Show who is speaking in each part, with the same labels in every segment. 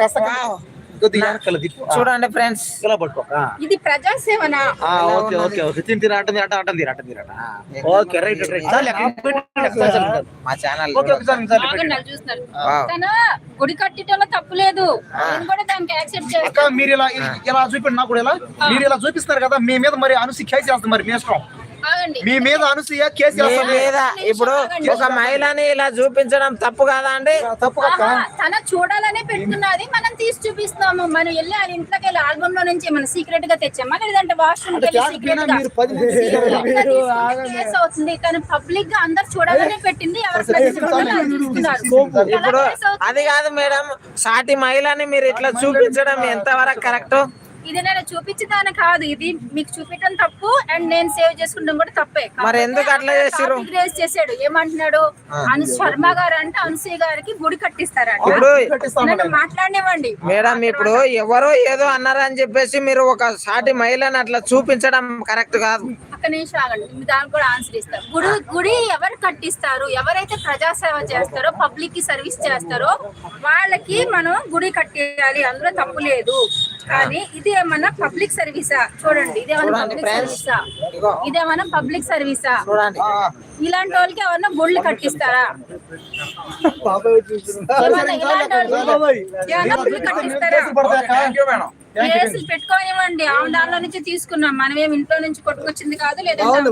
Speaker 1: కాస్త
Speaker 2: చూడండి ఫ్రెండ్స్.
Speaker 1: ఇలా పట్టుకో.
Speaker 3: ఇది ప్రజాసేవన?
Speaker 1: ఆ, ఓకే ఓకే రైట్ రైట్.
Speaker 2: మా ఛానల్
Speaker 3: గుడి కట్టడంలో తప్పు లేదు. నేను కూడా దానికి యాక్సెప్ట్
Speaker 1: అక్క
Speaker 3: చేస్తాను
Speaker 1: మీరు ఇలా ఇలా చూపండి? నాకు కూడా ఇలా మీరు ఇలా చూపిస్తారు కదా మీ మీద మరి చేస్తుంది మరి మీ ఇష్టం. మీ మీద అనుసూయ కేసు
Speaker 2: మీద ఇప్పుడు ఒక మహిళని ఇలా చూపించడం తప్పు కాదా అండి?
Speaker 1: తప్పు
Speaker 3: తన చూడాలనే పెట్టుకున్నది మనం తీసి చూపిస్తాము. మనం వెళ్ళి వాళ్ళ ఇంట్లోకి వెళ్ళి ఆల్బమ్లో నుంచి మనం సీక్రెట్గా తెచ్చామా? లేదంటే వాష్రూమ్ కేసు అవుతుంది. కానీ పబ్లిక్గా అందరు చూడాలనే పెట్టింది.
Speaker 2: ఇప్పుడు. అది కాదు మేడం. సాటి మహిళని మీరు ఇట్లా చూపించడం ఎంతవరకు కరెక్ట్
Speaker 3: ఇది నేను చూపించదాని కాదు. ఇది మీకు చూపించడం తప్పు. అండ్ నేను సేవ్ చేసుకుంటాం కూడా తప్పే.
Speaker 2: మరి ఎందుకు అట్లా?
Speaker 3: రేస్ చేశాడు ఏమంటున్నాడు? అను శర్మ గారు అంటే అనసూయ గారికి గుడి కట్టిస్తారంట. నన్ను మాట్లాడనివ్వండి.
Speaker 2: మేడం ఇప్పుడు ఎవరో ఏదో అన్నారని చెప్పేసి మీరు ఒక సాటి మహిళని అట్లా చూపించడం కరెక్ట్ కాదు.
Speaker 3: ఒక్క నిమిషం ఆగండి. మీ దానికి కూడా ఆన్సర్ ఇస్తాను గుడి గుడి ఎవరు కట్టిస్తారు? ఎవరైతే ప్రజాసేవ చేస్తారో పబ్లిక్కి సర్వీస్ చేస్తారో వాళ్ళకి మనం గుడి కట్టేయాలి. అందులో తప్పు లేదు. కానీ ఇది ఏమన్నా పబ్లిక్ సర్వీసా చూడండి. ఇదేమన్నా పబ్లిక్. సర్వీసా ఇదేమన్నా పబ్లిక్ సర్వీసా
Speaker 2: చూడండి.
Speaker 3: ఇలాంటి వాళ్ళకి ఎవరన్నా గుళ్ళు కట్టిస్తారా? ఏమన్నా ఇలాంటి వాళ్ళకి ఏమన్నా గుళ్ళు కట్టిస్తారా? కేసులు పెట్టుకోనివ్వండి. ఆమె దానిలో నుంచి తీసుకున్నాం. మనం ఇంట్లో నుంచి కొట్టుకొచ్చింది కాదు లేదంటే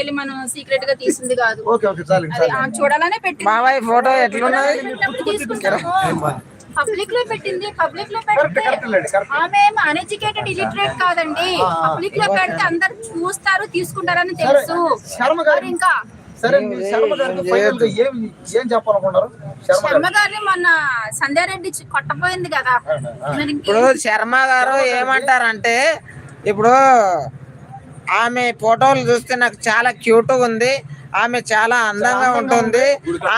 Speaker 3: వెళ్ళి మనం సీక్రెట్గా తీసింది కాదు. చూడాలనే
Speaker 2: బాబాయ్ ఫోటో ఎట్లున్నది
Speaker 3: పబ్లిక్లో పెట్టింది
Speaker 1: పబ్లిక్లో
Speaker 3: పెడితే ఆమె అన్ఎడ్యుకేటెడ్ ఇలిటరేట్ కాదండి. పబ్లిక్లో పెడితే అందరు చూస్తారు తీసుకుంటారని తెలుసు. ఇంకా
Speaker 1: సరే మీరు శర్మ గారికి ఫైనల్గా ఏం ఏం చెప్పాలనుకున్నారు శర్మ గారు.
Speaker 3: శర్మ గారిని మొన్న సంధ్యారెడ్డి కొట్టపోయింది కదా.
Speaker 2: ఇప్పుడు శర్మ గారు ఏమంటారంటే ఇప్పుడు ఆమె ఫోటోలు చూస్తే నాకు చాలా క్యూట్ ఉంది. ఆమె చాలా అందంగా ఉంటుంది.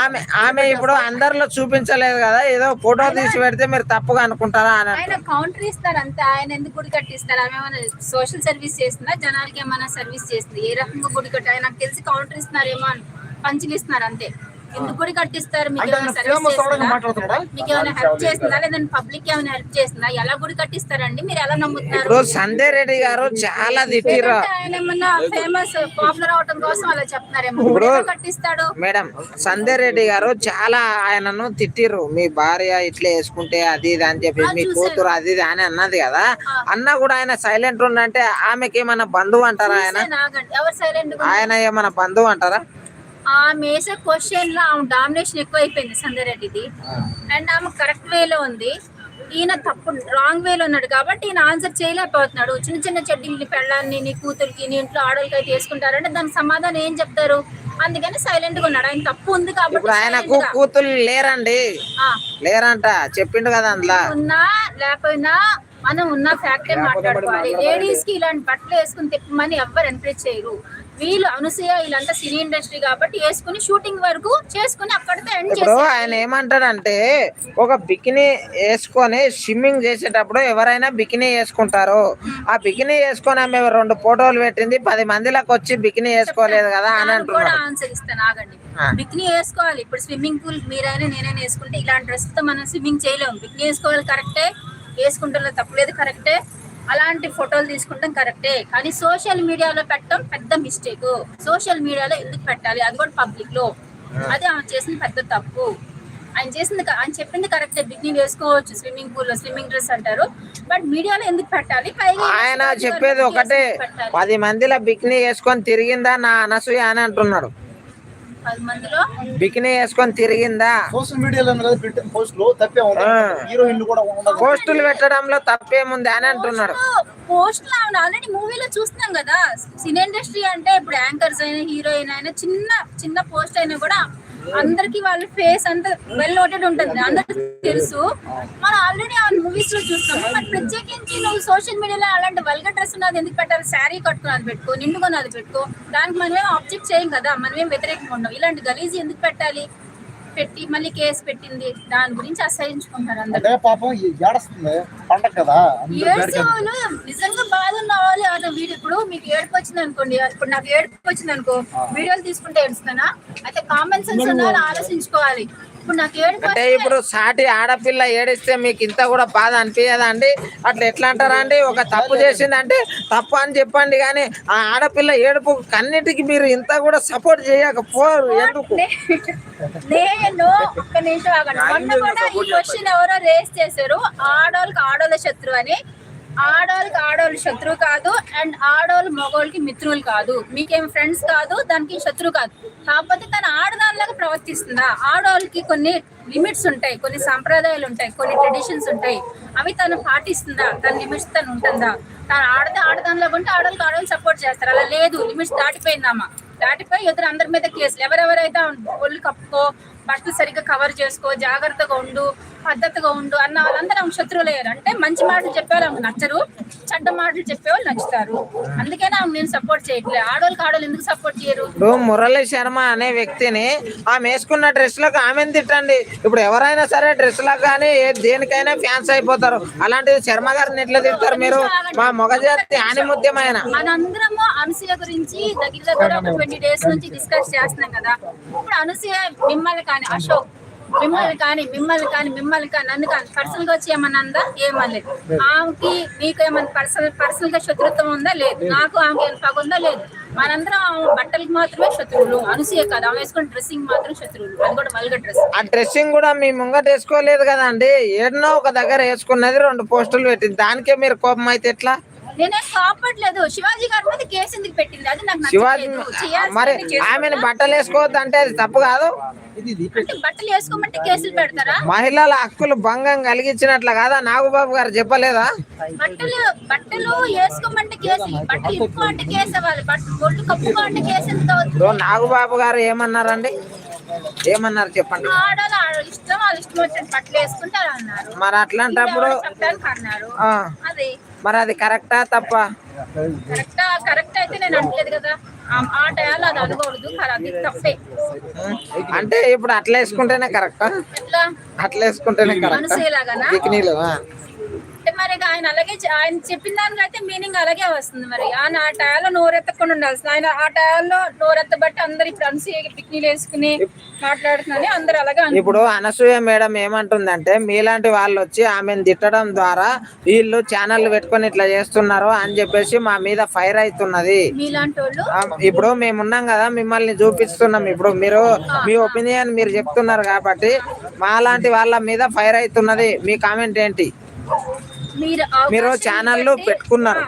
Speaker 2: ఆమె ఆమె ఇప్పుడు అందరిలో చూపించలేదు కదా ఏదో ఫోటో తీసి పెడితే మీరు తప్పుగా అనుకుంటారా అని
Speaker 3: ఆయన కౌంటర్ ఇస్తారు అంతే. ఆయన ఎందుకు గుడి కట్టిస్తారు? ఆమె ఏమైనా సోషల్ సర్వీస్ చేస్తుందా? జనాలకి ఏమైనా సర్వీస్ చేస్తుంది? ఏ రకంగా గుడి కట్టి ఆయన నాకు తెలిసి కౌంటర్ ఇస్తున్నారేమో అని పంచులు ఇస్తున్నారు అంతే. ఎందుకు గుడి కట్టిస్తారు? మీకు ఏమైనా సర్వీస్ చేస్తుందా మీకు ఏమైనా హెల్ప్ చేస్తుందా లేదంటే పబ్లిక్ ఏమైనా హెల్ప్ చేస్తుందా ఎలా గుడి కట్టిస్తారండి? మీరు ఎలా నమ్ముతున్నారు?
Speaker 2: సంజయ్ రెడ్డి గారు చాలా తిట్టిరు
Speaker 3: లేదంటే ఆయన ఏమన్నా ఫేమస్ పాపులర్ అవటం కోసం అలా చెప్తున్నారేమో. గుడి ఎలా కట్టిస్తాడు?
Speaker 2: మేడం సంజయ్ రెడ్డి గారు చాలా ఆయనను తిట్టిర్రు. మీ భార్య ఇట్లా వేసుకుంటే అది ఇది అని చెప్పి మీ కూతురు అది ఇది అని అన్నది కదా. అన్న కూడా ఆయన సైలెంట్ ఉండంటే ఆమెకి ఏమన్నా బంధువు అంటారా ఆయన?
Speaker 3: నాగండి ఎవరు సైలెంట్
Speaker 2: ఆయన ఏమన్నా బంధువు అంటారా?
Speaker 3: ఆ మేసే క్వశ్చన్లో ఆమె డామినేషన్ ఎక్కువ అయిపోయింది సంజయ్ రెడ్డిది అండ్ ఆమె కరెక్ట్ వేలో ఉంది. ఈయన తప్పు రాంగ్ వేలో ఉన్నాడు కాబట్టి ఈయన ఆన్సర్ చేయలేకపోతున్నాడు. చిన్న చిన్న చెడ్డీని పెళ్ళాన్ని నీ కూతురికి నీ ఇంట్లో ఆడవాళ్ళకి అయితే వేసుకుంటారంటే దానికి సమాధానం ఏం చెప్తారు? అందుకని సైలెంట్గా ఉన్నాడు. ఆయన తప్పు ఉంది కాబట్టి
Speaker 2: ఆయనకు
Speaker 3: గా.
Speaker 2: కూతురు లేరండి. లేరంట. చెప్పిండు కదా అందులో.
Speaker 3: ఉన్నా లేకపోయినా మనం ఉన్న ఫ్యాక్టరీ మాట్లాడుకోవాలి. లేడీస్కి ఇలాంటి బట్టలు వేసుకుని తిప్పమని ఎవ్వరు ఎంకరేజ్ చేయరు. వీళ్ళు అనసూయ వీళ్ళంతా సినీ ఇండస్ట్రీ కాబట్టి వేసుకుని షూటింగ్ వరకు చేసుకుని అక్కడితో ఎండ్
Speaker 2: ఇప్పుడు ఆయన ఏమంటాడంటే ఒక బికినీ వేసుకొని స్విమ్మింగ్ చేసేటప్పుడు ఎవరైనా బికినీ వేసుకుంటారు. ఆ బికినీ వేసుకొని ఆమె రెండు ఫోటోలు పెట్టింది పది మందిలకు వచ్చి బికినీ వేసుకోలేదు కదా అని అంటున్నాడు.
Speaker 3: ఆన్సర్ ఇస్తాను ఆగండి. బిక్నీ వేసుకోవాలి. ఇప్పుడు స్విమ్మింగ్ పూల్ మీరైనా నేనైనా వేసుకుంటే ఇలాంటి డ్రెస్తో మనం స్విమ్మింగ్ చేయలేము. బిక్నీ వేసుకోవాలి కరెక్టే వేసుకుంటే తప్పలేదు కరెక్టే. అలాంటి ఫోటోలు తీసుకుంటాం కరెక్టే. కానీ సోషల్ మీడియాలో పెట్టడం పెద్ద మిస్టేక్. సోషల్ మీడియాలో ఎందుకు పెట్టాలి? అది కూడా పబ్లిక్లో. అది ఆమె చేసిన పెద్ద తప్పు. ఆయన చేసింది ఆయన చెప్పింది కరెక్టే. బిక్నీ వేసుకోవచ్చు స్విమ్మింగ్ పూల్లో స్విమ్మింగ్ డ్రెస్ అంటారు. బట్ మీడియాలో ఎందుకు పెట్టాలి? పైగా
Speaker 2: ఆయన చెప్పేది ఒకటే. పది మందిలో బికినీ వేసుకొని తిరిగిందా నా అనసూయ అని అంటున్నాడు. బికినీ వేసుకొని తిరిగిందా?
Speaker 1: సోషల్ మీడియాలో పెట్టిన పోస్ట్లో తప్పే. హీరోయిన్ కూడా
Speaker 2: పోస్టులు పెట్టడంలో తప్పేముంది అని అంటున్నాడు
Speaker 3: పోస్ట్లో ఆల్రెడీ మూవీలో చూస్తున్నాం కదా. సినీ ఇండస్ట్రీ అంటే ఇప్పుడు యాంకర్స్ అయినా హీరోయిన్ అయినా చిన్న చిన్న పోస్ట్ అయినా కూడా అందరికి వాళ్ళ ఫేస్ అంతా వెల్ నోటెడ్ ఉంటుంది. అందరికి తెలుసు. మనం ఆల్రెడీ ఆ మూవీస్లో చూస్తాము. మరి ప్రత్యేకించి నువ్వు సోషల్ మీడియాలో అలాంటి వల్గర్ డ్రెస్ ఉన్నది ఎందుకు పెట్టాలి? శారీ కట్టుకున్నది పెట్టుకో నిండుకున్నది పెట్టుకో. దానికి మనం ఆబ్జెక్ట్ చేయం కదా? మనం ఏం వ్యతిరేకంగా ఉండవు ఇలాంటి గలీజ్ ఎందుకు పెట్టాలి? పెట్టి మళ్ళీ కేసు పెట్టింది. దాని గురించి అసహించుకుంటారు అందరు.
Speaker 1: పాపం ఏడుస్తుంది. పండగ కదా
Speaker 3: నిజంగా బాధ ఉన్న వాళ్ళు అదే వీడియో ఇప్పుడు మీకు ఏడుపు వచ్చింది అనుకోండి. ఇప్పుడు నాకు ఏడుపు వచ్చింది అనుకో వీడియోలు తీసుకుంటే ఏడుస్తానా? అయితే కామన్ సెన్స్ ఉన్న ఆలోచించుకోవాలి.
Speaker 2: అంటే ఇప్పుడు సాటి ఆడపిల్ల ఏడిస్తే మీకు ఇంత కూడా బాధ అనిపించదా అండి అట్లా ఎట్లా అంటారా అండి ఒక తప్పు చేసిందంటే తప్పు అని చెప్పండి కానీ ఆ ఆడపిల్ల ఏడుపు కన్నిటికి మీరు ఇంత కూడా సపోర్ట్ చేయకపోరు. ఎందుకు?
Speaker 3: నేను ఒక్క నిమిషం ఆగండి. మొన్న కూడా ఈ క్వశ్చన్ ఎవరో రేస్ చేశారు. ఆడోళ్ళకి ఆడోళ్ళ శత్రువు అని. ఆడోళ్ళకి ఆడవాళ్ళు శత్రువు కాదు అండ్ ఆడోళ్ళు మగోళ్ళకి మిత్రులు కాదు. మీకేం ఫ్రెండ్స్ కాదు దానికి శత్రువు కాదు. కాకపోతే తను ఆడదానిలాగా ప్రవర్తిస్తుందా? ఆడోళ్ళకి కొన్ని లిమిట్స్ ఉంటాయి కొన్ని సాంప్రదాయాలు ఉంటాయి కొన్ని ట్రెడిషన్స్ ఉంటాయి. అవి తను పాటిస్తుందా? తన లిమిట్స్ తను ఉంటుందా? తను ఆడదా ఆడదానిలాగా ఉంటే ఆడోళ్ళకి ఆడోళ్ళు సపోర్ట్ చేస్తారు. అలా లేదు లిమిట్స్ దాటిపోయిందమ్మా. దాటిపోయి ఎదురు అందరి మీద కేసులు. ఎవరెవరైతే ఒళ్ళు కప్పుకో బట్టలు సరిగ్గా కవర్ చేసుకో జాగ్రత్తగా ఉండు పద్ధతిగా ఉండు అన్న వాళ్ళందరూ ఆమె శత్రువులు అయ్యారు. అంటే మంచి మాటలు చెప్పేవాళ్ళు నచ్చరు చెడ్డ మాటలు చెప్పేవాళ్ళు నచ్చుతారు. అందుకనే ఆమె నేను సపోర్ట్ చేయట్లేదు. ఆడవాళ్ళకి ఆడవాళ్ళు ఎందుకు సపోర్ట్ చేయరు?
Speaker 2: ఇప్పుడు మురళీ శర్మ అనే వ్యక్తిని ఆమె వేసుకున్న డ్రెస్లకు ఆమెను తిట్టండి. ఇప్పుడు ఎవరైనా సరే డ్రెస్లకు కానీ దేనికైనా ఫ్యాన్స్ అయిపోతారు. అలాంటిది శర్మ గారిని ఎట్లా తిడతారు మీరు? మా మొగజాతి ఆనిముత్యమైన.
Speaker 3: మనందరము అనసూయ గురించి దగ్గర దగ్గర ఒక ట్వంటీ డేస్ నుంచి డిస్కస్ చేస్తున్నాం కదా. ఇప్పుడు అనసూయ మిమ్మల్ని కానీ అశోక్ మిమ్మల్ని కానీ మిమ్మల్ని కానీ మిమ్మల్ని కానీ నన్ను కానీ పర్సనల్గా వచ్చి ఏమన్నా అందా? ఏమనలేదు ఆమెకి మీకు ఏమన్నా పర్సనల్ పర్సనల్గా శత్రుత్వం ఉందా? లేదు. నాకు ఆమెకి ఏమైనా పగ ఉందా? లేదు. మనందరం ఆమె బట్టలకి మాత్రమే శత్రువులు. అనసూయ కాదు. ఆమె వేసుకున్న డ్రెస్సింగ్ మాత్రం శత్రువులు. అది కూడా వల్గర్ డ్రెస్
Speaker 2: ఆ డ్రెస్సింగ్ కూడా మీ ముంగట వేసుకోలేదు కదండి. ఏడనో ఒక దగ్గర వేసుకున్నది రెండు పోస్టులు పెట్టింది. దానికే మీరు కోపం అయితే ఎట్లా?
Speaker 3: నేనేం శివాజీ గారి మీద కేసు ఎందుకు పెట్టింది? అది నాకు
Speaker 2: శివాజీ
Speaker 3: నచ్చలేదు చేయాల్సింది
Speaker 2: మరి? ఆమెను బట్టలు వేసుకోవద్దు అంటే అది తప్పు కాదు.
Speaker 3: అంటే బట్టలు వేసుకోమంటే కేసులు పెడతారా?
Speaker 2: మహిళల హక్కులు భంగం కలిగించినట్లు కాదా? నాగబాబు గారు చెప్పలేదా?
Speaker 3: బట్టలు బట్టలు వేసుకోమంటే కేసు బట్టలు ఇప్పుకో అంటే కేసు అవ్వాలి. బట్టలు ఒళ్ళు కప్పుకో అంటే కేసు ఎందుకు అవుతుంది?
Speaker 2: ఇప్పుడు నాగబాబు గారు ఏమన్నారండి? ఏమన్నారు చెప్పండి? మరి అట్లాంటప్పుడు మరి అది కరెక్టా తప్ప?
Speaker 3: కరెక్ట్ కరెక్ట్ అయితే నేను అనట్లేదు కదా. ఆ- ఆ టయాలు అది అనకూడదు కానీ అది తప్పే.
Speaker 2: అంటే ఇప్పుడు అట్లా వేసుకుంటేనే కరెక్టా? అట్లా వేసుకుంటేనే కరెక్టా? బికినీలు.
Speaker 3: అంటే మరి ఆయన అలాగే ఆయన చెప్పిన దానికి అయితే మీనింగ్ అలాగే వస్తుంది మరి. ఆయన ఆ టయాల్లో నోరెత్తకుండా ఉండాల్సింది. ఆయన ఆ టయాల్లో నోరెత్తబట్టి అందరు ఇప్పుడు అనిసి పిక్నీలు వేసుకుని మాట్లాడుతున్నారని అందరు అలాగే.
Speaker 2: ఇప్పుడు అనసూయ మేడం ఏమంటుందంటే మీలాంటి వాళ్ళు వచ్చి ఆమెను తిట్టడం ద్వారా వీళ్ళు ఛానల్ పెట్టుకొని ఇట్లా చేస్తున్నారు అని చెప్పేసి మా మీద ఫైర్ అవుతున్నది ఇప్పుడు మేము ఉన్నాం కదా మిమ్మల్ని చూపిస్తున్నాం. ఇప్పుడు మీరు మీ ఒపీనియన్ మీరు చెప్తున్నారు కాబట్టి మాలాంటి వాళ్ళ మీద ఫైర్ అవుతున్నది మీ కామెంట్ ఏంటి?
Speaker 3: మీరు
Speaker 2: మీరు ఛానళ్ళు పెట్టుకున్నారు?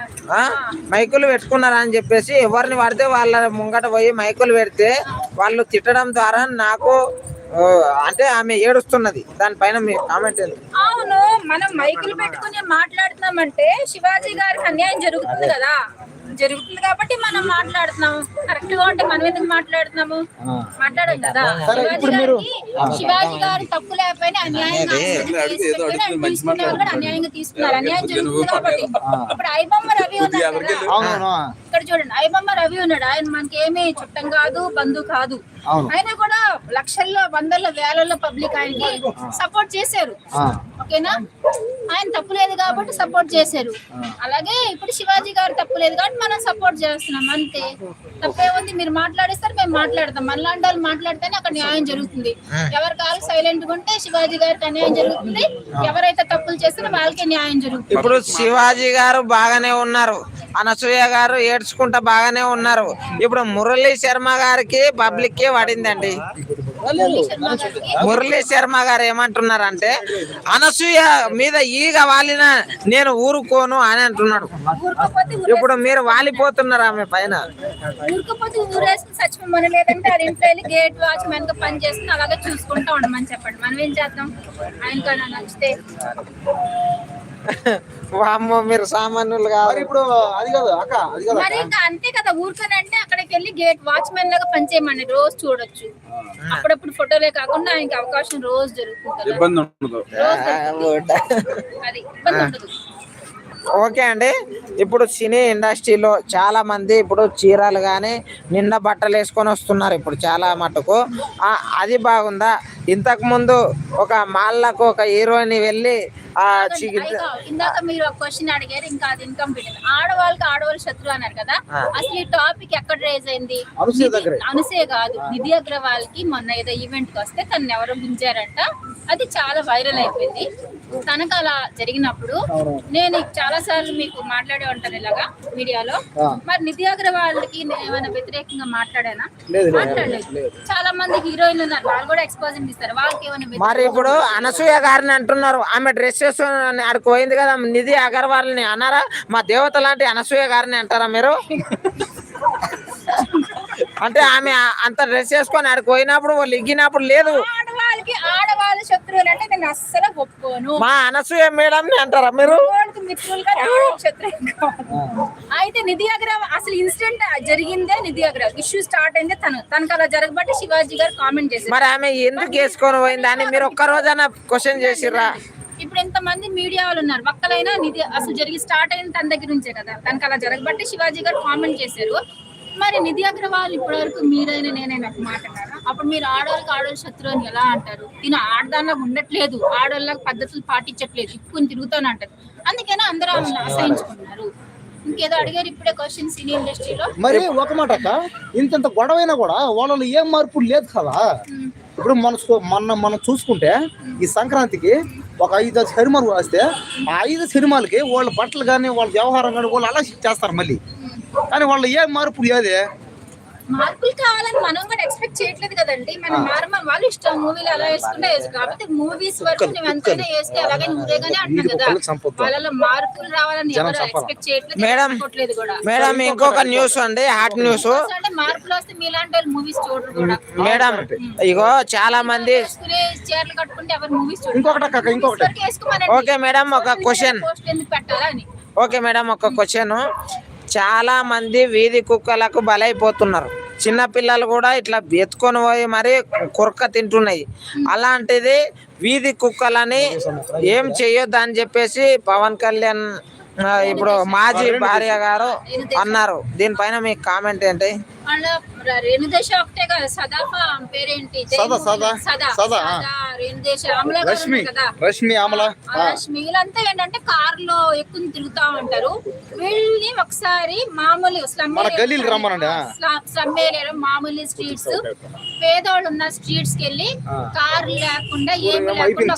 Speaker 2: మైకులు పెట్టుకున్నారు అని చెప్పేసి ఎవరిని పడితే వాళ్ళ ముంగట పోయి మైకులు పెడితే వాళ్ళు తిట్టడం ద్వారా నాకు అంటే ఆమె ఏడుస్తున్నది. దానిపైన మీ కామెంట్ ఏంటి?
Speaker 3: అవును మనం మైకులు పెట్టుకుని మాట్లాడుతున్నామంటే శివాజీ గారికి అన్యాయం జరుగుతుంది కదా. జరుగుతుంది కాబట్టి మనం మాట్లాడుతున్నాము. కరెక్ట్గా ఉంటే మనం ఎందుకు మాట్లాడుతున్నాము? మాట్లాడం కదా. శివాజీ గారికి శివాజీ గారి తప్పు లేకపోయినా అన్యాయంగా తీసుకునే వాళ్ళు అన్యాయంగా తీసుకున్నారు. అన్యాయం జరుగుతుంది కాబట్టి. ఇప్పుడు ఐబొమ్మ రవి
Speaker 1: అవును
Speaker 3: ఇక్కడ చూడండి ఐబొమ్మ రవి ఉన్నాడు. ఆయన మనకి ఏమీ చుట్టం కాదు బంధు కాదు.
Speaker 1: అవును.
Speaker 3: ఆయన కూడా లక్షల్లో వందల వేలలో పబ్లిక్ ఆయనకి సపోర్ట్ చేశారు. ఓకేనా? ఆయన తప్పు లేదు కాబట్టి సపోర్ట్ చేశారు. అలాగే ఇప్పుడు శివాజీ గారు తప్పు లేదు కాబట్టి మనం సపోర్ట్ చేస్తున్నాం అంతే. తప్పే ఉంది మీరు మాట్లాడేస్తారు మేము మాట్లాడతాం. మనలాంటి వాళ్ళు మాట్లాడితేనే అక్కడ న్యాయం జరుగుతుంది. ఎవరి కాలు సైలెంట్ ఉంటే శివాజీ గారికి అన్యాయం జరుగుతుంది. ఎవరైతే తప్పులు చేస్తారో వాళ్ళకే న్యాయం జరుగుతుంది.
Speaker 2: ఇప్పుడు శివాజీ గారు బాగానే ఉన్నారు. అనసూయ గారు ఏడ్చుకుంటా బాగానే ఉన్నారు. ఇప్పుడు మురళీ శర్మ గారికి పబ్లిక్ కే పడిందండి. మురళీ శర్మ గారు ఏమంటున్నారంటే అనసూయ మీద ఈగ వాలిన నేను ఊరుకోను అని అంటున్నాడు. ఇప్పుడు మీరు వాలిపోతున్నారు ఆమె పైన.
Speaker 3: గేట్ వాచ్ మనకి పని చేసుకుని అలాగే చూసుకుంటా ఉండమని చెప్పండి. మనం ఏం చేద్దాం? ఆయనకన్నా నచ్చితే.
Speaker 2: వామ్మో మీరు సామాన్యులు కాదు.
Speaker 1: ఇప్పుడు అది కాదు అక్క అది కాదు
Speaker 3: మరి ఇంకా అంతే కదా ఊరుకొని అంటే అక్కడికి వెళ్ళి గేట్ వాచ్మెన్ లాగా పనిచేయమని రోజు చూడొచ్చు. అప్పుడప్పుడు ఫోటోలే కాకుండా ఆయనకి అవకాశం రోజు జరుగుతుంది కదా
Speaker 4: ఇబ్బంది ఉండదు.
Speaker 3: అది ఇబ్బంది ఉండదు.
Speaker 2: ఓకే అండి. ఇప్పుడు సినీ ఇండస్ట్రీలో చాలా మంది ఇప్పుడు చీరలు కానీ నిండా బట్టలు వేసుకొని వస్తున్నారు ఇప్పుడు చాలా మటుకు. అది బాగుందా? ఇంతకు ముందు ఒక మాల్లకు ఒక హీరోయిన్ వెళ్ళి
Speaker 3: ఇందాక మీరు ఒక క్వశ్చన్ అడిగారు ఇంకా అది ఇన్కంప్లీట్ ఆడవాళ్ళకి ఆడవాళ్ళు శత్రువు అన్నారు కదా. అసలు ఈ టాపిక్ ఎక్కడ రేజ్ అయింది.
Speaker 1: అనుసూయ
Speaker 3: కాదు నిధి అగ్రవాల్కి మొన్న ఏదో ఈవెంట్కి వస్తే తను ఎవరో గుంజారంట. అది చాలా వైరల్ అయిపోయింది. తనకు అలా జరిగినప్పుడు నేను చాలా సార్లు మీకు మాట్లాడే ఉంటాను ఇలాగా మీడియాలో. మరి నిధి అగ్రవాల్కి నేను ఏమైనా వ్యతిరేకంగా మాట్లాడానా?
Speaker 1: లేదు, లేదు,
Speaker 3: మాట్లాడలేదు. చాలా మంది హీరోయిన్లు ఉన్నారు వాళ్ళు కూడా ఎక్స్పోజింగ్ ఇస్తారు వాళ్ళకి ఏమైనా
Speaker 2: మరి ఇప్పుడు అనసూయ గారిని అంటున్నారు ఆమె డ్రెస్ వేసుకొని ఆడికి పోయింది కదా నిధి అగర్వాల్ని అన్నారా? మా దేవత లాంటి అనసూయ గారిని అంటారా మీరు? అంటే ఆమె అంత డ్రెస్ వేసుకొని ఆడికి పోయినప్పుడు వాళ్ళు ఇగ్గినప్పుడు లేదు.
Speaker 3: ఆడవాళ్ళ శత్రువులు అంటే నేను అస్సలు ఒప్పుకోను.
Speaker 2: మా అనసూయ మేడంని అంటారా మీరు?
Speaker 3: మిత్రులుగా కాదు. అయితే నిధి అగ్రవాల్ అసలు ఇన్సిడెంట్ జరిగిందే నిధి అగ్రవాల్. ఇష్యూ స్టార్ట్ అయిందే తను. తనకు అలా జరగబట్టి శివాజీ గారు కామెంట్ చేశారు.
Speaker 2: మరి ఆమె ఎందుకు వేసుకొని అని మీరు ఒక్క రోజైనా క్వశ్చన్ చేసిర్రా?
Speaker 3: ఇప్పుడు ఎంత మంది మీడియా వాళ్ళు ఉన్నారు? ఒక్కలైనా నిధి అసలు జరిగి స్టార్ట్ అయింది తన దగ్గర నుంచే కదా. తనకు అలా జరగబట్టి శివాజీ గారు కామెంట్ చేశారు. మరి నిధి అగ్రవాల్ ఇప్పటి వరకు మీరైనా నేనైనా ఒక మాట అప్పుడు మీరు ఆడవాళ్ళకి ఆడవాళ్ళ శత్రువు అని ఎలా అంటారు? తిన ఆడదానిలాగా ఉండట్లేదు. ఆడవాళ్ళకి పద్ధతులు పాటించట్లేదు. ఇప్పుకొని తిరుగుతాను అంటారు. అందుకనే అందరూ ఆమెను ఆశ్రయించుకున్నారు ఇంకేదో అడిగారు ఇప్పుడే క్వశ్చన్ సినీ ఇండస్ట్రీలో.
Speaker 1: మరి ఒక మాట అక్క. ఇంత గొడవైనా కూడా వాళ్ళలో ఏం మార్పు లేదు కదా. ఇప్పుడు మన మన మనం చూసుకుంటే ఈ సంక్రాంతికి ఒక ఐదు సినిమాలు వస్తే ఆ ఐదు సినిమాలకి వాళ్ళ బట్టలు కానీ వాళ్ళ వ్యవహారం కానీ వాళ్ళు అలా చేస్తారు మళ్ళీ. కానీ వాళ్ళ ఏం మార్పు లేదే
Speaker 3: మార్పులు కావాలని మనం కూడా ఎక్స్పెక్ట్ చేయట్లేదు కదండి. మనం మారమ వాళ్ళు ఇష్టం మూవీలు అలా వేసుకుంటే వేసుకో. కాకపోతే మూవీస్ వరకు నువ్వు ఎంతైనా వేస్తే అలాగే నువ్వేగానే అంటున్నాం కదా. వాళ్ళలో మార్పులు రావాలని ఎవరు? ఎక్స్పెక్ట్ చేయట్లేదు
Speaker 2: మేడం.
Speaker 3: కూడా.
Speaker 2: మేడం ఇంకొక న్యూస్ అండి హాట్ న్యూస్
Speaker 3: అంటే మార్పులు వస్తే మీలాంటి వాళ్ళు మూవీస్ చూడరు కూడా.
Speaker 2: మేడం ఇగో చాలా మంది
Speaker 3: వేసుకునే చీరలు కట్టుకుంటే ఎవరు మూవీస్ చూడరు.
Speaker 1: ఇంకొకటి ఇంకొకటి.
Speaker 2: ఓకే మేడం ఒక క్వశ్చన్
Speaker 3: పోస్ట్ ఎందుకు పెట్టాలా అని.
Speaker 2: ఓకే మేడం ఒక క్వశ్చన్ చాలా మంది వీధి కుక్కలకు బలైపోతున్నారు. చిన్న పిల్లలు కూడా ఇట్లా ఎత్తుకొని పోయి మరి కురక తింటున్నాయి. అలాంటిది వీధి కుక్కలని ఏం చెయ్యొద్దు అని చెప్పేసి పవన్ కళ్యాణ్ ఇప్పుడు మాజీ భార్య గారు అన్నారు. దీనిపైన మీ కామెంట్ ఏంటి?
Speaker 3: వాళ్ళ రేణుదేశ ఒకటే కదా సదాఫా పేరేంటి?
Speaker 1: సదా, సదా.
Speaker 3: సదా
Speaker 1: సదా,
Speaker 3: రేణుదేశ గారు
Speaker 1: రష్మి రష్మి అమల
Speaker 3: ఆ రష్మి వీళ్ళంతా ఏంటంటే కార్లో ఎక్కువ తిరుగుతా ఉంటారు. వీళ్ళని ఒకసారి మామూలు స్లమ్. స్లమ్ ఏరియాలో మామూలు స్ట్రీట్స్ పేదోళ్ళు ఉన్న స్ట్రీట్స్కి వెళ్ళి కార్ లేకుండా ఏమి లేకుండా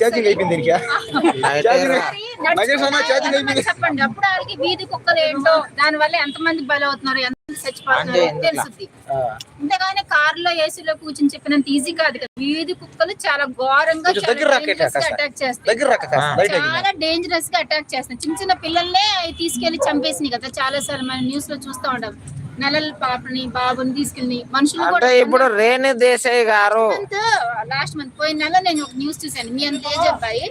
Speaker 3: చెప్పండి అప్పుడు వాళ్ళకి వీధి కుక్కలు ఏంటో దాని వల్ల ఎంత మంది బలవుతున్నారు చచ్చిపోతున్నారు తెలుసుద్ది. అంతేగాని కార్లో ఏసీలో కూర్చొని చెప్పినంత ఈజీ కాదు కదా. వీధి కుక్కలు చాలా ఘోరంగా. అటాక్ చేస్తాయి. చాలా డేంజరస్గా అటాక్ చేస్తాయి. చిన్న చిన్న పిల్లల్నే అవి తీసుకెళ్ళి చంపేసినాయి కదా. చాలా సార్లు మనం న్యూస్లో చూస్తూ ఉంటాం. నెలల పాపని బాబుని తీసుకెళ్ళి మనుషులు కూడా
Speaker 2: ఇప్పుడు రేణు దేశాయ్ గారు
Speaker 3: లాస్ట్ మంత్ పోయిన నెల నేను ఒక న్యూస్ చూశాను. మీ అంత ఏజ్ అబ్బాయి.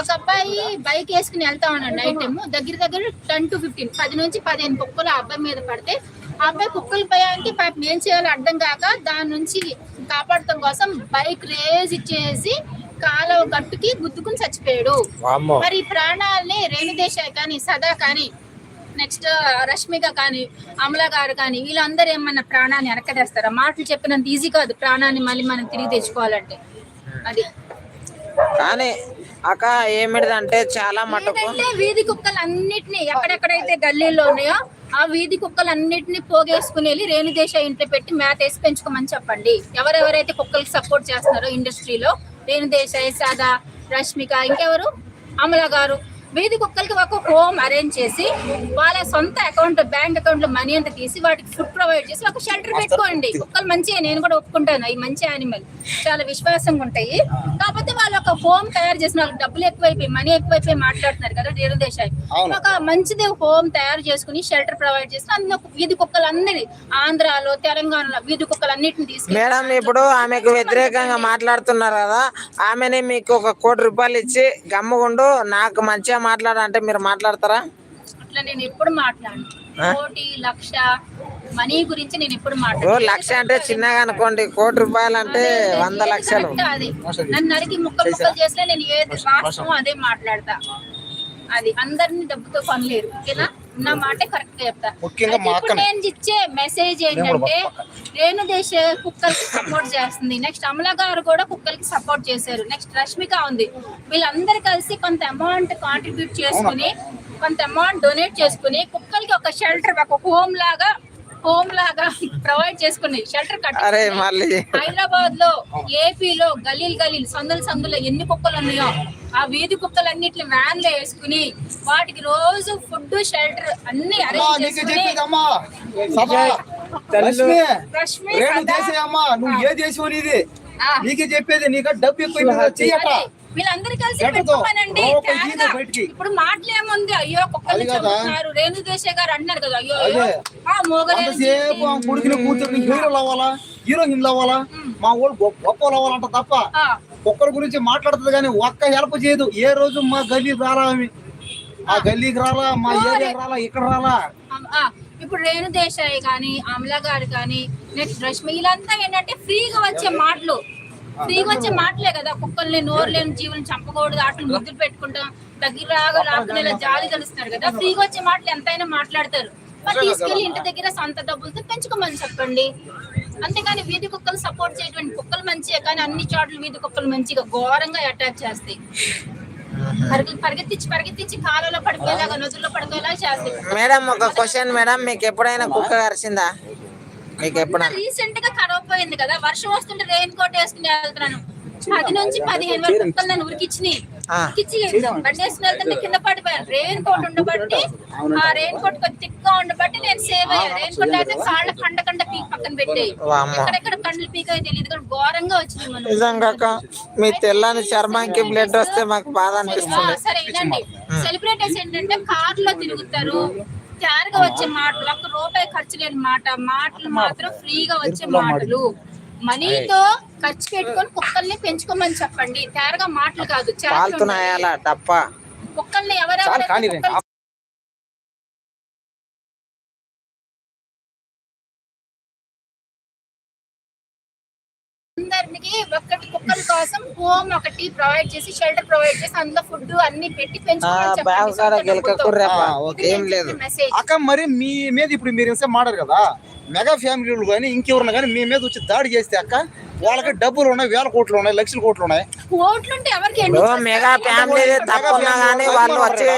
Speaker 3: ఒక అబ్బాయి బైక్ వేసుకుని వెళ్తా ఉన్నాడు నైట్ టైం దగ్గర దగ్గర టెన్ టు ఫిఫ్టీన్ పది నుంచి పదిహేను కుక్కలు ఆ అబ్బాయి మీద పడితే ఆ అబ్బాయి కుక్కలు భయానికి పాపం ఏం చేయాలో అర్థం కాక దాని నుంచి కాపాడటం కోసం బైక్ రేజ్ ఇచ్చేసి కాలువ గట్టుకి గుద్దుకుని చచ్చిపోయాడు.
Speaker 2: వామ్మో.
Speaker 3: మరి ప్రాణాలని రేణుదేశాయ్ కానీ సదా కానీ నెక్స్ట్ రష్మిక కానీ అమల గారు కానీ వీళ్ళందరూ ఏమన్నా ప్రాణాన్ని వెనకదేస్తారా మాటలు చెప్పినంత ఈజీ కాదు ప్రాణాన్ని మళ్ళీ మనం తిరిగి తెచ్చుకోవాలంటే. అది.
Speaker 2: కానీ అక్క ఏమిటిదంటే చాలా మటుకు
Speaker 3: వీధి కుక్కలు అన్నిటిని ఎక్కడెక్కడైతే గల్లీల్లో ఉన్నాయో ఆ వీధి కుక్కలు అన్నిటిని పోగేసుకుని వెళ్ళి రేణుదేశ ఇంట్లో పెట్టి మేత వేసి పెంచుకోమని చెప్పండి. ఎవరెవరైతే కుక్కలకి సపోర్ట్ చేస్తున్నారో ఇండస్ట్రీలో రేణుదేశాయ్ సాదా రష్మిక ఇంకెవరు? అమల గారు. వీధి కుక్కలకి ఒక హోమ్ అరేంజ్ చేసి వాళ్ళ సొంత అకౌంట్ బ్యాంక్ అకౌంట్లో మనీ అంతా తీసి వాటికి ఫుడ్ ప్రొవైడ్ చేసి ఒక షెల్టర్ పెట్టుకోండి. కుక్కలు మంచిగా నేను కూడా ఒప్పుకుంటాను. అవి మంచి యానిమల్ చాలా విశ్వాసంగా ఉంటాయి. కాకపోతే వాళ్ళు ఒక హోమ్ తయారు చేసిన వాళ్ళకి డబ్బులు ఎక్కువైపోయి మనీ ఎక్కువైపోయి మాట్లాడుతున్నారు కదా
Speaker 1: అవును.
Speaker 3: ఒక మంచిది హోమ్ తయారు చేసుకుని షెల్టర్ ప్రొవైడ్ చేసి అందులో వీధి కుక్కలు అందరి ఆంధ్రాలో తెలంగాణలో వీధి కుక్కలు అన్నిటిని తీసుకెళ్ళి
Speaker 2: మేడం ఇప్పుడు ఆమెకు వ్యతిరేకంగా మాట్లాడుతున్నారు కదా ఆమెని మీకు ఒక కోటి రూపాయలు ఇచ్చి గమ్ముగుండు నాకు మంచిగా మాట్లాడంటే మీరు మాట్లాడతారా?
Speaker 3: అట్లా నేను ఎప్పుడు మాట్లాడను. కోటి లక్ష మనీ గురించి నేను ఎప్పుడు మాట్లాడను.
Speaker 2: లక్ష అంటే చిన్నగా అనుకోండి కోటి రూపాయలు అంటే వంద లక్షలు.
Speaker 3: నన్ను నరికి ముక్కలు ముక్కలు చేసినా నేను ఏది వాస్తవం అదే మాట్లాడతా. అది అందరిని డబ్బుతో కొనలేరు. ఓకేనా? నా మాట కరెక్ట్గా చెప్తా.
Speaker 1: ముఖ్యంగా
Speaker 3: అయితే
Speaker 1: మా
Speaker 3: ఇప్పుడు
Speaker 1: అక్కని.
Speaker 3: నేను ఇచ్చే మెసేజ్ ఏంటంటే రేణు దేశ కుక్కలకి సపోర్ట్ చేస్తుంది. నెక్స్ట్ అమల గారు కూడా కుక్కలకి సపోర్ట్ చేశారు. నెక్స్ట్ రష్మిక ఉంది. వీళ్ళందరూ కలిసి కొంత అమౌంట్ కాంట్రిబ్యూట్ చేసుకుని కొంత అమౌంట్ డొనేట్ చేసుకుని కుక్కలకి ఒక షెల్టర్ ఒక హోమ్ లాగా హోమ్ లాగా ప్రొవైడ్ చేసుకుని షెల్టర్
Speaker 2: అరే
Speaker 3: కట్టి
Speaker 2: మళ్ళీ.
Speaker 3: హైదరాబాద్లో ఏపీలో గలీల్ గలీల్ సందుల సందులో ఎన్ని కుక్కలు ఉన్నాయో ఆ వీధి కుక్కలన్నిటిని వ్యాన్లో వేసుకుని వాటికి రోజు ఫుడ్ షెల్టర్ అన్ని
Speaker 1: అమ్మా,
Speaker 3: అరేంజ్
Speaker 1: నీకే
Speaker 3: చేసుకుని
Speaker 1: నువ్వు ఏ దేశం నీది. నీకే చెప్పేది నీకు డబ్బు ఎక్కువ చెయ్యట
Speaker 3: వీళ్ళందరూ కలిసి? పెట్టుకోమనండి. ఇప్పుడు మాటలేముంది? అయ్యో కుక్కలు. చంపుతున్నారు రేణు దేశే గారు అంటున్నారు కదా. అయ్యో. ఆ
Speaker 1: కొడుకుని కూతురుని హీరోలు అవ్వాలా? హీరోయిన్లు అవ్వాలా? మా ఊళ్ళు గొప్ప గొప్పలు అవ్వాలంట తప్ప ఒక్కరి గురించి మాట్లాడుతుంది కానీ ఒక్క హెల్ప్ చేయదు. ఏ రోజు మా గల్లీకి రాలా ఆ. గల్లీకి రాలా మా ఏరియాకి రాలా ఇక్కడ రాలా
Speaker 3: ఇప్పుడు రేణు దేశాయ్ కానీ అమలా గారు కానీ నెక్స్ట్ రష్మి వీళ్ళంతా ఏంటంటే ఫ్రీగా వచ్చే మాటలు. ఫ్రీగా వచ్చే మాటలే కదా కుక్కల్ని నోరు లేని జీవులను చంపకూడదు వాటిని ముద్దులు పెట్టుకుంటాం దగ్గర రాగా రాకుండా జాలి తెలుస్తున్నారు కదా. ఫ్రీగా వచ్చే మాటలు ఎంతైనా మాట్లాడతారు. మరి తీసుకెళ్ళి ఇంటి దగ్గర సొంత డబ్బులతో పెంచుకోమని చెప్పండి. అంతేగాని వీధి కుక్కలు సపోర్ట్ చేయటువంటి కుక్కలు మంచిగా కానీ అన్ని చోట్ల వీధి కుక్కలు మంచిగా ఘోరంగా అటాక్ చేస్తాయి. పరిగె- పరిగెత్తించి పరిగెత్తించి కాలంలో పడిపోయేలాగా నదుల్లో పడిపోయేలా చేస్తాయి.
Speaker 2: మేడం ఒక క్వశ్చన్ మేడం. మీకు ఎప్పుడైనా కుక్క కరిచిందా? మీకు ఎప్పుడైనా
Speaker 3: రీసెంట్గా ఖరాబ్ పోయింది కదా వర్షం వస్తుంటే రెయిన్ కోట్ వేసుకుని వెళ్తున్నాను. పది నుంచి పదిహేను వరకు కుక్కలు నన్ను ఉరికిచ్చినాయి. ఉరికిచ్చి బండి వేసుకుని వెళ్తుంటే కింద పడిపోయాను రెయిన్ కోట్ ఉండబట్టి ఆ రెయిన్ కోట్ కొంచెం థిక్గా ఉండబట్టి నేను సేవ్ అయ్యాను రెయిన్ కోట్ అయితే కాళ్ళ కండ కండ పీక్ పక్కన పెట్టాయి. ఎక్కడెక్కడ కండ్లు పీక్ అయితే తెలియదు కానీ ఘోరంగా వచ్చింది
Speaker 2: నిజంగా మీ తెల్లని చర్మానికి బ్లడ్ వస్తే మాకు బాధ అనిపిస్తుంది.
Speaker 3: సరే వినండి. సెలబ్రిటీస్ ఏంటంటే కార్లో తిరుగుతారు. తయారుగా వచ్చే మాటలు ఒక్క రూపాయి ఖర్చు లేని మాట మాటలు మాత్రం ఫ్రీగా వచ్చే మాటలు. మనీతో ఖర్చు పెట్టుకొని కుక్కల్ని పెంచుకోమని చెప్పండి. తయారుగా మాటలు కాదు ఉండాలి.
Speaker 2: తప్ప.
Speaker 3: కుక్కల్ని
Speaker 1: చాలు
Speaker 3: అందరికి ఒక్కటి కుక్కల కోసం హోమ్ ఒకటి ప్రొవైడ్ చేసి షెల్టర్ ప్రొవైడ్ చేసి అందులో ఫుడ్ అన్ని పెట్టి
Speaker 2: లేదు.
Speaker 3: మెసేజ్
Speaker 1: అక్క మరి మీ మీద ఇప్పుడు మీరు ఇంసే మాడారు కదా? మెగా ఫ్యామిలీలు కానీ ఇంకెవరన్నా కానీ మీ మీద వచ్చి దాడి చేస్తే అక్క వాళ్ళకి డబ్బులు ఉన్నాయి వేల కోట్లు ఉన్నాయి లక్షల కోట్లు ఉన్నాయి.
Speaker 2: మెగా ఫ్యామిలీ తప్పున్నా వాళ్ళు వచ్చి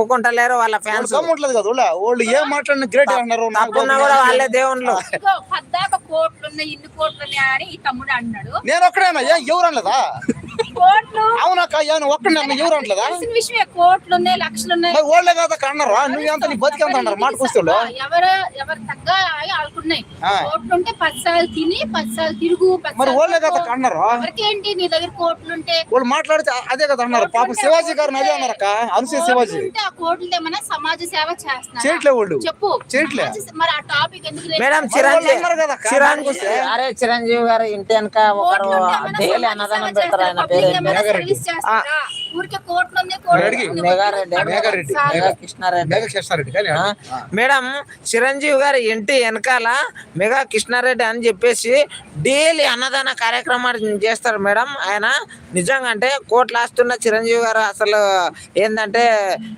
Speaker 2: ఊకుంటలేరు వాళ్ళ ఫ్యాన్స్.
Speaker 1: గమ్ముంటలేదు కదా వాళ్ళ వాళ్ళు ఏం మాట్లాడిన గ్రేట్ అన్నారు నాకు
Speaker 2: తప్పున్నా కూడా వాళ్ళే దేవుళ్ళు.
Speaker 3: ఇదిగో పద్దాక కోట్లు ఉన్నాయి ఇన్ని కోట్లు ఉన్నాయి అని ఈ తమ్ముడు అన్నాడు.
Speaker 1: నేను ఒక్కడేనా? ఎవరు అనలేదా? అవునక్క ఒక్కడే ఎవరు అనలేదా?
Speaker 3: కోట్లు ఉన్నాయి లక్షలు ఉన్నాయి
Speaker 1: మరి వాళ్ళే కదా అన్నారు? నువ్వు ఎంత నీ బతికెంత అన్నారు? మాట కూర్చోళ్ళు
Speaker 3: ఎవరు ఎవరు తగ్గ తిని తిరుగు పది
Speaker 1: మరి
Speaker 3: సార్లు
Speaker 1: వాళ్ళే కదా
Speaker 3: పడుకో.
Speaker 1: అక్క అన్నారు?
Speaker 3: ఎవరికేంటి నీ దగ్గర కోట్లు ఉంటే
Speaker 1: వాళ్ళు మాట్లాడితే అదే కదా అన్నారు? పాప శివాజీ అదే అన్నారు శివాజీ.
Speaker 3: ఆ కోట్లు ఏమైనా సమాజ సేవ చేస్తున్నారు?
Speaker 1: చేయట్లే వాళ్ళు.
Speaker 3: చెప్పు.
Speaker 1: చేయట్లే.
Speaker 3: సమాజ సే- మరి ఆ టాపిక్ ఎందుకు లేదు?
Speaker 2: మేడం
Speaker 1: వాళ్ళు
Speaker 2: చిరంజీవి అరే చిరంజీవి గారు ఇంటి వెనక ఒకరు డైలీ అన్నదానం పెడతారు ఆయన? పేరు?
Speaker 3: ఊరికే కోట్లు ఉంది
Speaker 2: కృష్ణారెడ్డి.
Speaker 1: మేఘ కృష్ణారెడ్డి
Speaker 2: మేడం చిరంజీవి గారి ఇంటి వెనకాల మెగా కృష్ణారెడ్డి అని చెప్పేసి డైలీ అన్నదాన కార్యక్రమాలు చేస్తారు మేడం. ఆయన నిజంగా అంటే కోట్లు ఆస్తున్న చిరంజీవి గారు అసలు ఏంటంటే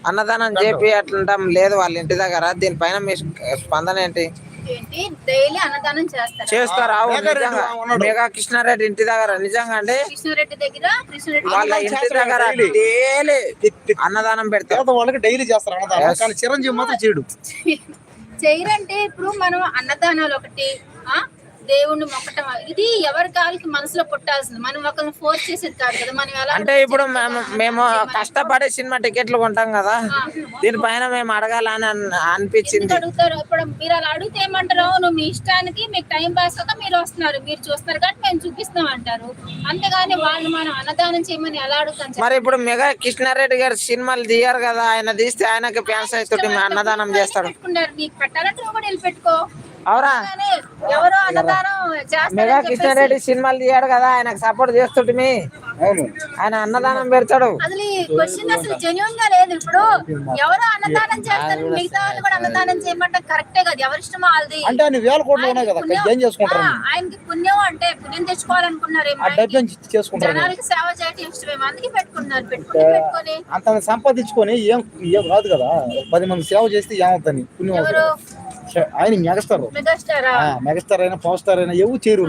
Speaker 2: అన్నదానం చేపి అట్లంటాం లేదు వాళ్ళ ఇంటి దగ్గర. దీనిపైన మీ స్పందన ఏంటి?
Speaker 3: ఏంటి? డైలీ అన్నదానం చేస్తారు.
Speaker 2: మెగా కృష్ణారెడ్డి ఇంటి దగ్గర. నిజంగా అంటే
Speaker 3: కృష్ణారెడ్డి దగ్గర కృష్ణారెడ్డి
Speaker 2: వాళ్ళ ఇంటి దగ్గర డైలీ అన్నదానం పెడతారు.
Speaker 1: వాళ్ళకి డైలీ చేస్తారు అన్నదానం. కానీ చిరంజీవి మాత్రం చేయడు.
Speaker 3: చేయరంటే ఇప్పుడు మనం అన్నదానాలు ఒకటి ఆ? దేవుణ్ణి మొక్కటం ఇది ఎవరి కాలికి మనసులో పుట్టాల్సింది? మనం ఒకరిని ఫోర్స్ చేసేది కాదు కదా. మనం ఎలా
Speaker 2: అంటే ఇప్పుడు మేము మేము కష్టపడి సినిమా టికెట్లు కొంటాం కదా. దీనిపైన మేము అడగాలని అన్- అనిపించింది.
Speaker 3: అడుగుతారు? ఇప్పుడు మీరు అలా అడిగితే ఏమంటారు? నువ్వు మీ ఇష్టానికి మీకు టైం పాస్ కాక మీరు వస్తున్నారు. మీరు చూస్తున్నారు కాబట్టి మేము చూపిస్తాం అంటారు. అంతేగాని వాళ్ళు మనం అన్నదానం చేయమని ఎలా అడుగుతాం?
Speaker 2: మరి ఇప్పుడు మెగా కృష్ణారెడ్డి గారు సినిమాలు తీయరు కదా. ఆయన తీస్తే ఆయనకి ఫ్యాన్స్ అవుతుంటే మేము అన్నదానం చేస్తాడు.
Speaker 3: నీకు పెట్టాలంటే కూడా వెళ్ళి పెట్టుకో
Speaker 2: అవురా.
Speaker 3: ఎవరో అన్నదానం
Speaker 2: మెగా
Speaker 3: చేస్తారని చెప్పేసి.
Speaker 2: కృష్ణారెడ్డి సినిమాలు తీయడు కదా ఆయనకు సపోర్ట్ చేస్తుంటే
Speaker 1: అవును.
Speaker 2: ఆయన అన్నదానం పెడతాడు.
Speaker 3: అసలు ఈ క్వశ్చన్ అసలు జెన్యున్గా లేదు. ఇప్పుడు ఎవరో అన్నదానం చేస్తారు మిగతా వాళ్ళు కూడా అన్నదానం చేయమంటే కరెక్టే కదా ఎవరి ఇష్టం వాళ్ళది.
Speaker 1: అంటే అన్ని వేల కోట్లు ఉన్నాయి కదా ఏం చేసుకుంటారు?
Speaker 3: ఆయనకి పుణ్యం అంటే పుణ్యం
Speaker 1: చేసుకుంటారు
Speaker 3: జనాలకి సేవ చేయటం ఇష్టమేమో అందుకే పెట్టుకున్నారు పెట్టుకుని పెట్టుకొని.
Speaker 1: అంత సంపాదించుకొని ఏం ఏం కాదు కదా. పది మంది సేవ చేస్తే ఏమవుతుంది? పుణ్యం ఆయన మెగాస్టార్.
Speaker 3: మెగాస్టారా?
Speaker 1: మెగాస్టార్ అయినా పవర్ స్టార్ అయినా ఎవరు చేరు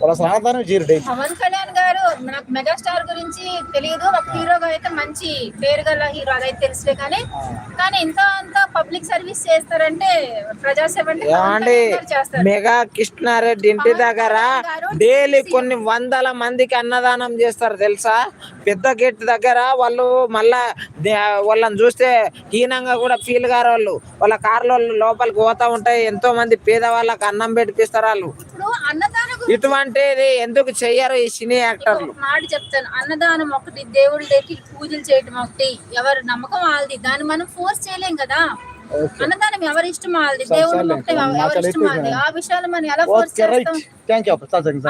Speaker 1: వాళ్ళు చేయరు డైలీ
Speaker 3: పవన్ కళ్యాణ్ గారు నాకు మెగాస్టార్ గురించి తెలియదు ఒక హీరోగా అయితే మంచి పేరు గల హీరో అదైతే తెలుసులే కానీ కానీ ఇంత అంత పబ్లిక్ సర్వీస్ చేస్తారంటే ప్రజాసేవ అంటే
Speaker 2: మెగా కృష్ణారెడ్డి ఇంటి దగ్గర డైలీ కొన్ని వందల మందికి అన్నదానం చేస్తారు తెలుసా? పెద్ద గేట్ దగ్గర వాళ్ళు మళ్ళా వాళ్ళని చూస్తే హీనంగా కూడా ఫీల్ గారు వాళ్ళు. వాళ్ళ కార్లో లోపలికి పోతా ఉంటాయి. ఎంతో మంది పేదవాళ్ళకి అన్నం పెట్టిస్తారు వాళ్ళు.
Speaker 3: ఇప్పుడు
Speaker 2: ఇటువంటిది ఎందుకు చెయ్యరు ఈ సినీ యాక్టర్లు?
Speaker 3: మాట చెప్తాను. అన్నదానం ఒకటి దేవుడి దగ్గరికి పూజలు చేయటం ఒకటి. ఎవరి నమ్మకం వాళ్ళది. దాన్ని మనం ఫోర్స్ చేయలేం కదా. అన్నదానం ఎవరి ఇష్టం వాళ్ళది? దేవుడు ఎవరి ఇష్టం వాళ్ళది? ఆ విషయాలు మనం ఎలా ఫోర్స్ చేస్తాం?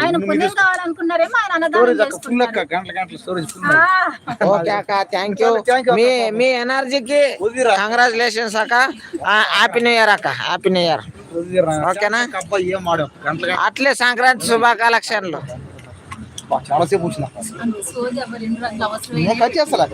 Speaker 3: ఆయన పుణ్యం కావాలనుకున్నారేమో ఆయన అన్నదానం
Speaker 2: ఓకే అక్క థ్యాంక్ యూ మీ ఎనర్జీకి. కంగ్రాచులేషన్స్ అక్క. హ్యాపీ న్యూ ఇయర్ అక్క. హ్యాపీ న్యూ ఇయర్ ఓకేనా? అట్లే సంక్రాంతి శుభాకాంక్షలు.
Speaker 1: చాలా సేపు వచ్చింది అక్క
Speaker 3: అంత సోది ఎవరి ఇంట్లో అట్లా అవసరం
Speaker 1: నేను కట్ చేస్తా